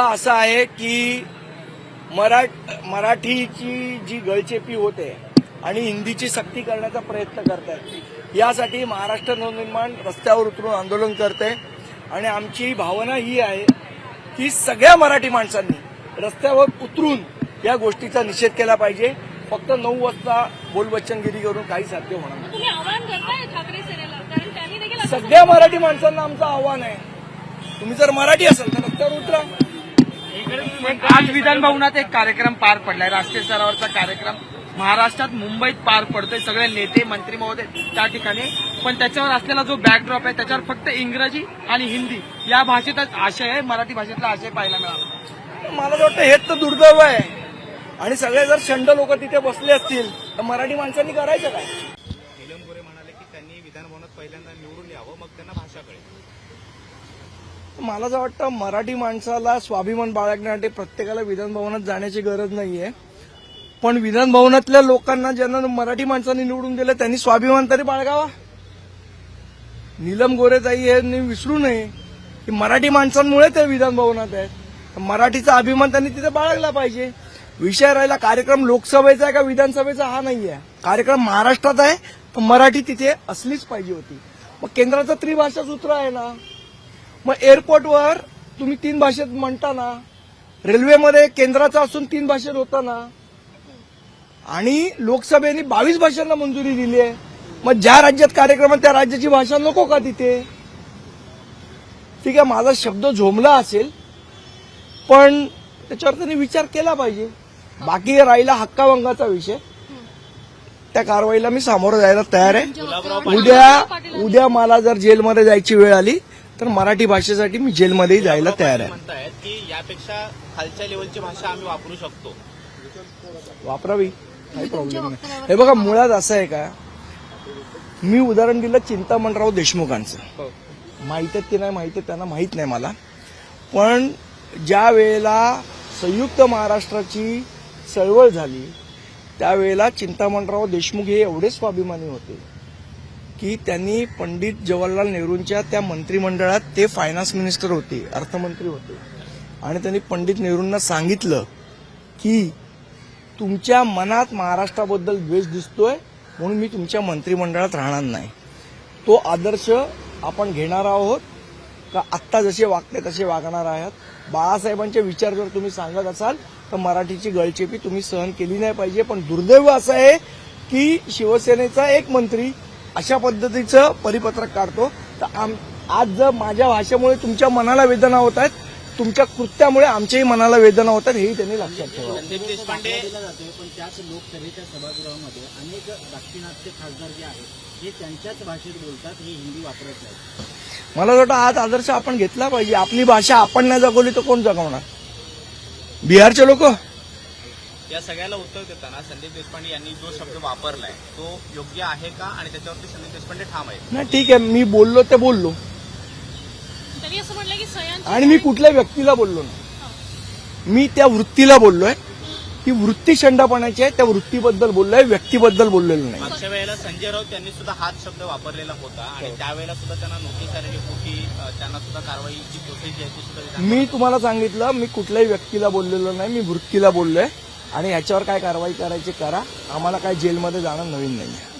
असं आहे की मरा मराठीची जी गळचेपी होते आणि हिंदीची सक्ती करण्याचा प्रयत्न करतात यासाठी महाराष्ट्र नवनिर्माण रस्त्यावर उतरून आंदोलन करते. आणि आमची भावना ही आहे की सगळ्या मराठी माणसांनी रस्त्यावर उतरून या गोष्टीचा निषेध केला पाहिजे. फक्त नऊ वाजता बोलबच्चनगिरी करून काही साध्य होणार सगळ्या मराठी माणसांना आमचं आव्हान आहे. तुम्ही जर मराठी असाल तर रस्त्यावर उतरा. आज विधान भवनात एक कार्यक्रम पार पडलाय. राष्ट्रीय स्तरावरचा कार्यक्रम महाराष्ट्रात मुंबईत पार पडतोय. सगळे नेते मंत्री महोदय त्या ठिकाणी. पण त्याच्यावर असलेला जो बॅकड्रॉप आहे त्याच्यावर फक्त इंग्रजी आणि हिंदी या भाषेतच आशय आहे. मराठी भाषेतला आशय पाहायला मिळाला. मला वाटतं हेच तर दुर्दैव आहे. आणि सगळे जर शंड लोक तिथे बसले असतील तर मराठी माणसांनी करायचं काय? नीलम गोरे म्हणाले की त्यांनी विधानभवनात पहिल्यांदा निवडून यावं मग त्यांना भाषा कळेल. मला असं वाटतं मराठी माणसाला स्वाभिमान बाळगण्यासाठी प्रत्येकाला विधानभवनात जाण्याची गरज नाहीये. पण विधानभवनातल्या लोकांना ज्यांना मराठी माणसांनी निवडून दिलं त्यांनी स्वाभिमान तरी बाळगावा. नीलम गोरेताई यांनी विसरू नये की मराठी माणसांमुळे ते विधानभवनात आहेत. तर मराठीचा अभिमान त्यांनी तिथे बाळगला पाहिजे. विषय राहिला कार्यक्रम लोकसभेचा आहे का विधानसभेचा हा नाही आहे कार्यक्रम महाराष्ट्रात आहे पण मराठी तिथे असलीच पाहिजे होती. मग केंद्राचा त्रिभाषा सूत्र आहे ना. मग एअरपोर्टवर तुम्ही तीन भाषेत म्हणता ना रेल्वेमध्ये केंद्राचा असून तीन भाषेत होता ना आणि लोकसभेने बावीस भाषांना मंजुरी दिली आहे. मग ज्या राज्यात कार्यक्रम आहे त्या राज्याची भाषा नको का तिथे? ठीक आहे माझा शब्द झोमला असेल पण त्याच्यावर त्यांनी विचार केला पाहिजे. बाकी राहिला हक्काभंगाचा विषय. त्या कारवाईला मी सामोरं जायला तयार आहे. उद्या उद्या मला जर जेलमध्ये जायची वेळ आली तर मराठी भाषेसाठी मी जेलमध्येही जायला तयार आहे. म्हणतायत की यापेक्षा खालच्या लेवलची भाषा आम्ही वापरू शकतो. वापरावी. काही प्रॉब्लेम नाही. हे बघा मुळात असं आहे का? मी उदाहरण दिलं चिंतामणराव देशमुखांचं. माहीत आहेत की नाही माहीत आहे त्यांना माहीत नाही मला. पण ज्या वेळेला संयुक्त महाराष्ट्राची चळवळ झाली त्यावेळेला चिंतामणराव देशमुख हे एवढे स्वाभिमानी होते. की त्यांनी पंडित जवाहरलाल नेहरूंच्या त्या मंत्रिमंडळात ते फायनान्स मिनिस्टर होते अर्थमंत्री होते. आणि त्यांनी पंडित नेहरूंना सांगितलं की तुमच्या मनात महाराष्ट्राबद्दल द्वेष दिसतोय म्हणून मी तुमच्या मंत्रिमंडळात राहणार नाही. तो आदर्श आपण घेणार आहोत का आत्ता जसे वागते तसे वागणार आहात? बाळासाहेबांचे विचार जर तुम्ही सांगत असाल तर मराठीची गळचेपी तुम्ही सहन केली नाही पाहिजे. पण दुर्दैव असं आहे की शिवसेनेचा एक मंत्री अशा पद्धतीचं परिपत्रक काढतो. तर आम आज जर माझ्या भाषेमुळे तुमच्या मनाला वेदना होत आहेत तुमच्या कृत्यामुळे आमच्याही मनाला वेदना होतात हेही त्यांनी लक्षात जातोय पण त्याच लोकसभेच्या सभागृहामध्ये अनेक दाक्षिणात्य खासदार जे आहेत हे त्यांच्याच भाषेत बोलतात हे हिंदी वापरत नाहीत. मला वाटतं आज आदर्श आपण घेतला पाहिजे. आपली भाषा आपण नाही जगवली तर कोण जगवणार? बिहारचे लोक? या सगळ्याला उत्तर देताना संदीप देशपांडे यांनी जो शब्द वापरलाय तो योग्य आहे का? आणि त्याच्यावरती संदीप देशपांडे ठाम आहेत. नाही ठीक आहे मी बोललो ते बोललो. त्यांनी असं म्हटलं की सह्यांची आणि मी कुठल्या व्यक्तीला बोललो नाही. मी त्या वृत्तीला बोललोय. की वृत्ती शंडापणाची आहे त्या वृत्तीबद्दल बोललोय व्यक्तीबद्दल बोललेलो नाही. मागच्या वेळेला संजय राऊत यांनी सुद्धा हाच शब्द वापरलेला होता आणि त्यावेळेला सुद्धा त्यांना नोटीस आलेली होती अ, त्यांना सुद्धा कारवाईची प्रोसेस जी आहे ती सुद्धा विधान- मी तुम्हाला सांगितलं मी कुठल्याही व्यक्तीला बोललेलो नाही मी वृत्तीला बोललोय. आणि याच्यावर काय कारवाई करायची करा. आम्हाला काय जेलमध्ये जाणं नवीन नाही आहे